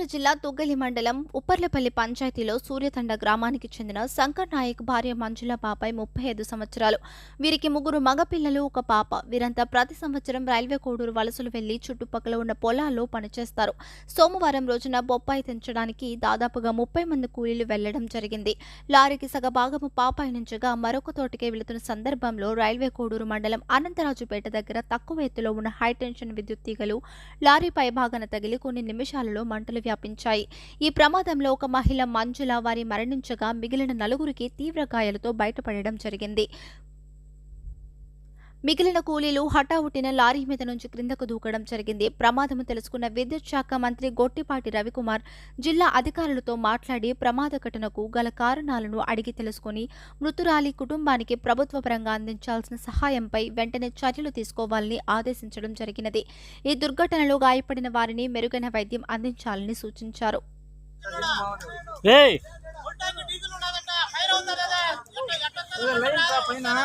జిల్లా తుగ్గలి మండలం ఉప్పర్లపల్లి పంచాయతీలో సూర్యతండ గ్రామానికి చెందిన శంకర్ నాయక్ భార్య మంజుల బాబాయ్ ముప్పై ఐదు సంవత్సరాలు. వీరికి ముగ్గురు మగపిల్లలు ఒక పాప. వీరంతా ప్రతి సంవత్సరం రైల్వే కోడూరు వలసలు వెళ్ళి చుట్టుపక్కల ఉన్న పొలాల్లో పనిచేస్తారు. సోమవారం రోజున బొప్పాయి తెంచడానికి దాదాపుగా ముప్పై మంది కూలీలు వెళ్ళడం జరిగింది. లారీకి సగభాగము పాపాయి నుంచగా మరొక తోటకే వెళుతున్న సందర్భంలో రైల్వే కోడూరు మండలం అనంతరాజుపేట దగ్గర తక్కువ ఎత్తులో ఉన్న హైటెన్షన్ విద్యుత్ తీగలు లారీ పైభాగాన తగిలి కొన్ని నిమిషాలలో మంటలు వ్యాపించాయి. ఈ ప్రమాదంలో ఒక మహిళ మంజుల వారి మరణించగా మిగిలిన నలుగురికి తీవ్ర గాయాలతో బయటపడడం జరిగింది. మిగిలిన కూలీలు హఠావుటిన లారీ మీద నుంచి క్రిందకు దూకడం జరిగింది ప్రమాదం తెలుసుకున్న విద్యుత్ శాఖ మంత్రి గొట్టిపాటి రవికుమార్ జిల్లా అధికారులతో మాట్లాడి ప్రమాద ఘటనకు గల కారణాలను అడిగి తెలుసుకుని మృతురాలి కుటుంబానికి ప్రభుత్వ పరంగా అందించాల్సిన సహాయంపై వెంటనే చర్యలు తీసుకోవాలని ఆదేశించడం జరిగినది ఈ దుర్ఘటనలో గాయపడిన వారిని మెరుగైన వైద్యం అందించాలని సూచించారు ఏయ్ ఒరేయ్, లైన్ రా